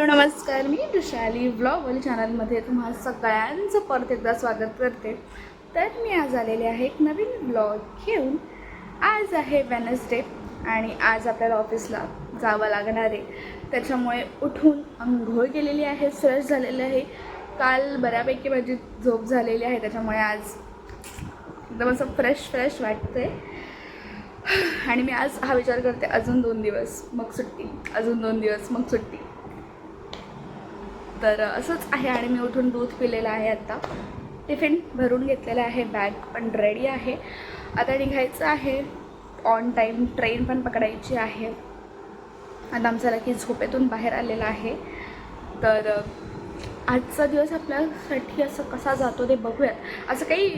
Hello नमस्कार. मी वृषाली व्लॉगवाली चॅनलमध्ये तुम्हा सगळ्यांचं परत एकदा स्वागत करते. तर मी आज आलेले आहे एक नवीन ब्लॉग घेऊन. आज आहे वेनसडे आणि आज आपल्याला ऑफिसला जावं लागणार आहे. त्याच्यामुळे उठून अंघोळ केलेली आहे फ्रेश झालेली आहे. काल बऱ्यापैकी माझी झोप झालेली आहे त्याच्यामुळे आज एकदम असं फ्रेश फ्रेश वाटतंय. आणि मी आज हा विचार करते अजून दोन दिवस मग सुट्टी अजून दोन दिवस मग सुट्टी. तर असंच आहे आणि मी उठून दूध पिलेलं आहे आत्ता टिफिन भरून घेतलेलं आहे बॅग पण रेडी आहे. आता निघायचं आहे. ऑन टाईम ट्रेन पण पकडायची आहे. आता आमचा लकी झोपेतून बाहेर आलेला आहे. तर आजचा दिवस आपल्यासाठी असं कसा जातो ते बघूयात. असं काही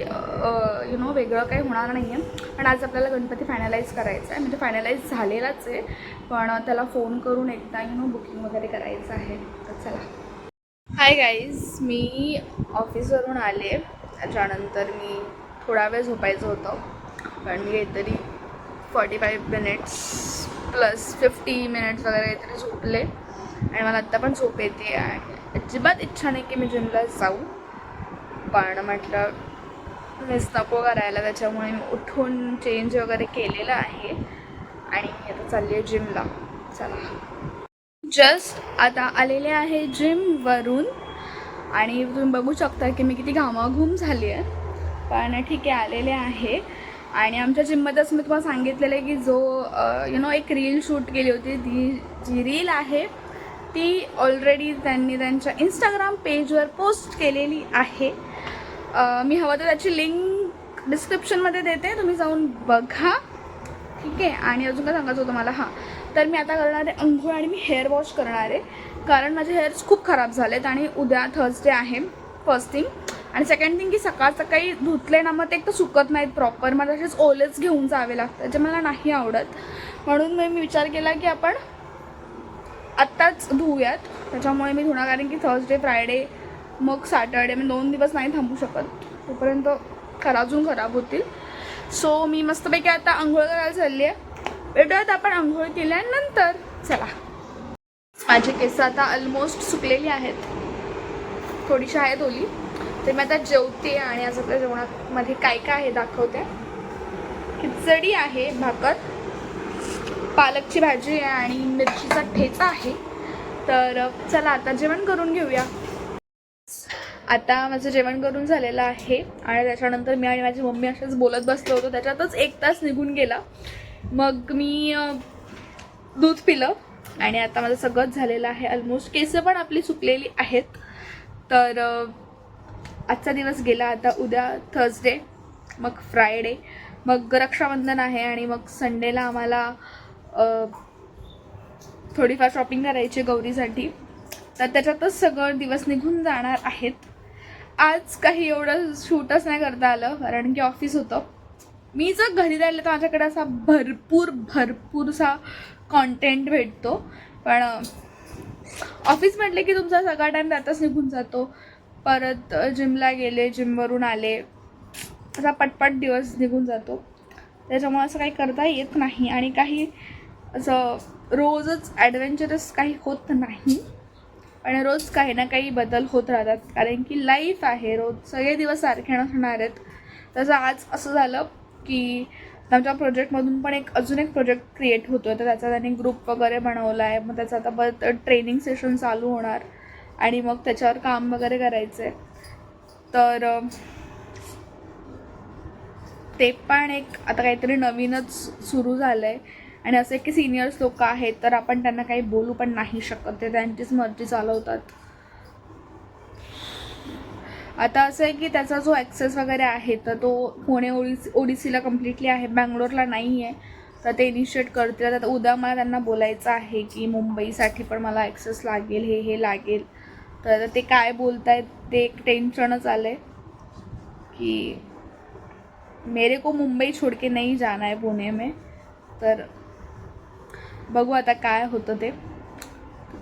यु नो वेगळं काही होणार नाही आहे पण आज आपल्याला गणपती फायनलाईज करायचं आहे. म्हणजे फायनलाईज झालेलाच आहे. पण त्याला फोन करून एकदा यु नो बुकिंग वगैरे करायचं आहे. तर चला. हाय गाईज मी ऑफिसवरून आले. त्याच्यानंतर मी थोडा वेळ झोपायचं होतं. कारण मी काहीतरी forty five minutes plus fifty minutes वगैरे काहीतरी झोपले. आणि मला आत्ता पण झोप येते. आणि अजिबात इच्छा नाही की मी जिमला जाऊ. पण म्हटलं मिस नको करायला. त्याच्यामुळे मी उठून चेंज वगैरे केलेलं आहे. आणि आता चालली आहे जिमला चला. जस्ट आता आलेले आहे जिमवरून. आणि तुम्ही बघू शकता की मी किती घामाघूम झाली आहे. पण ठीक आहे आलेले आहे. आणि आमच्या जिममध्येच मी तुम्हाला सांगितलेलं आहे की जो यु नो एक रील शूट केली होती ती जी रील आहे ती ऑलरेडी त्यांनी त्यांच्या इंस्टाग्राम पेजवर पोस्ट केलेली आहे. मी हवं तर त्याची लिंक डिस्क्रिप्शनमध्ये देते तुम्ही जाऊन बघा. ठीक आहे? आणि अजून काय सांगायचं होतं मला? हां. तर मी आता करणार आहे अंघोळ आणि मी हेअर वॉश करणार आहे. कारण माझे हेअर्स खूप खराब झालेत आणि उद्या थर्सडे आहे फर्स्ट थिंग आणि सेकंड थिंग की सकाळ सकाळी धुतले ना मग ते एक तर सुकत नाहीत प्रॉपर मला तसेच ओलेच घेऊन जावे लागतात जे मला नाही आवडत. म्हणून मी मी विचार केला की आपण आत्ताच धुवूयात त्याच्यामुळे मी धुणार कारण की थर्सडे फ्रायडे मग सॅटर्डे म्हणजे मी दोन दिवस नाही थांबू शकत. तोपर्यंत खराजून खराब होतील. सो मी मस्तपैकी आता आंघोळ करायला चालली आहे. भेटूयात आपण आंघोळ केल्यानंतर. चला. माझे केस आता ऑलमोस्ट सुकलेली आहेत. थोडीशी आहेत ओली. तर मी आता जेवते आणि आज आपल्या जेवणामध्ये काय काय आहे दाखवते. खिचडी आहे भाकर पालकची भाजी आहे आणि मिरचीचा ठेचा आहे. तर चला आता जेवण करून घेऊया. आता माझं जेवण करून झालेलं आहे आणि त्याच्यानंतर मी आणि माझी मम्मी असेच बोलत बसलो होतो. त्याच्यातच एक तास निघून गेला. मग मी दूध पिलं आणि आता माझं सगळंच झालेलं आहे ऑलमोस्ट केसं पण आपली सुकलेली आहेत. तर आजचा दिवस गेला आता उद्या थर्सडे मग फ्रायडे मग रक्षाबंधन आहे आणि मग संडेला आम्हाला थोडीफार शॉपिंग करायची गौरीसाठी. तर त्याच्यातच सगळं दिवस निघून जाणार आहेत. आज काही एवढं शूटच नाही करता आलं कारण की ऑफिस होतं. मी जर घरी राहिले तर माझ्याकडे असा भरपूर भरपूरसा कॉन्टेंट भेटतो. पण ऑफिस म्हटले की तुमचा सगळा टाईम त्यातच निघून जातो. परत जिमला गेले जिमवरून आले असा पटपट दिवस निघून जातो. त्याच्यामुळे असं काही करता येत नाही आणि काही असं रोजच ॲडव्हेंचरस काही होत नाही. पण रोज काही ना काही बदल होत राहतात. कारण की लाईफ आहे रोज सगळे दिवस सारखे नसणार आहेत. तसं आज असं झालं की आमच्या प्रोजेक्टमधून पण एक अजून एक प्रोजेक्ट क्रिएट होतो आहे तर त्याचा त्यांनी ग्रुप वगैरे बनवला आहे मग त्याचं आता परत ट्रेनिंग सेशन चालू होणार. आणि मग त्याच्यावर काम वगैरे करायचं आहे तर ते पण एक आता काहीतरी नवीनच सुरू झालं आहे आणि असे की सिनियर्स लोक आहेत तर आपण त्यांना काही बोलू पण नाही शकत. ते त्यांचीच मर्जी चालवतात. आता असं आहे की त्याचा जो ॲक्सेस वगैरे आहे तर तो पुणे ओडिसी ओडिसीला कम्प्लिटली आहे बँगलोरला नाही आहे. तर ते इनिशिएट करतील. आता उद्या मला त्यांना बोलायचं आहे की मुंबईसाठी पण मला ॲक्सेस लागेल हे हे लागेल. तर ते काय बोलतायत ते एक टेन्शनच आलं आहे की मेरे को मुंबई छोड़ के नाही जाना आहे पुणे में. तर बघू आता काय होतं ते.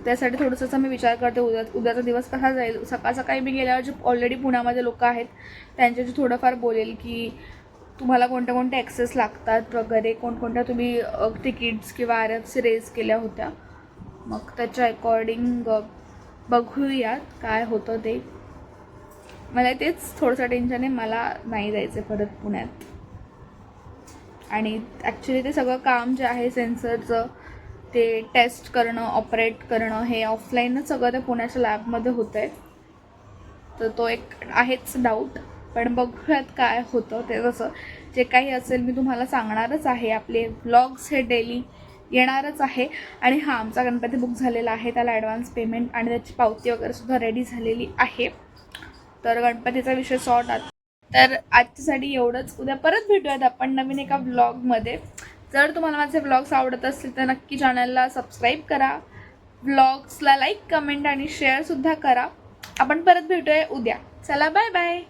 त्यासाठी थोडंसं मी विचार करते उद्या उद्याचा दिवस कसा जाईल? सकाळ सकाळी मी गेल्यावर जे ऑलरेडी पुण्यामध्ये लोक आहेत त्यांच्याशी थोडंफार बोलेल की तुम्हाला कोणत्या कोणत्या ॲक्सेस लागतात वगैरे कोणकोणत्या तुम्ही तिकीट्स किंवा आर एफ सी रेज केल्या होत्या. मग त्याच्या अकॉर्डिंग बघूयात काय होतं ते. मला तेच थोडंसं टेन्शन आहे मला नाही जायचं परत पुण्यात. आणि ॲक्च्युली ते सगळं काम जे आहे सेन्सरचं ते टेस्ट करणं ऑपरेट करणं हे ऑफलाईनच सगळं ते पुण्याच्या लॅबमध्ये होतं आहे तर तो एक आहेच डाऊट पण बघूयात काय होतं ते जसं जे काही असेल मी तुम्हाला सांगणारच आहे. आपले व्लॉग्स हे डेली येणारच आहे. आणि हा आमचा गणपती बुक झालेला आहे. त्याला ॲडव्हान्स पेमेंट आणि त्याची पावती वगैरे सुद्धा रेडी झालेली आहे. तर गणपतीचा विषय सॉर्ट आता तर आजच्यासाठी एवढंच. उद्या परत भेटूयात आपण नवीन एका व्लॉगमध्ये जर तुम्हाला माझे व्लॉग्स आवडत असतील तर नक्की चॅनलला सबस्क्राईब करा. व्लॉग्सला लाईक कमेंट आणि शेअरसुद्धा करा. आपण परत भेटूया उद्या. चला बाय बाय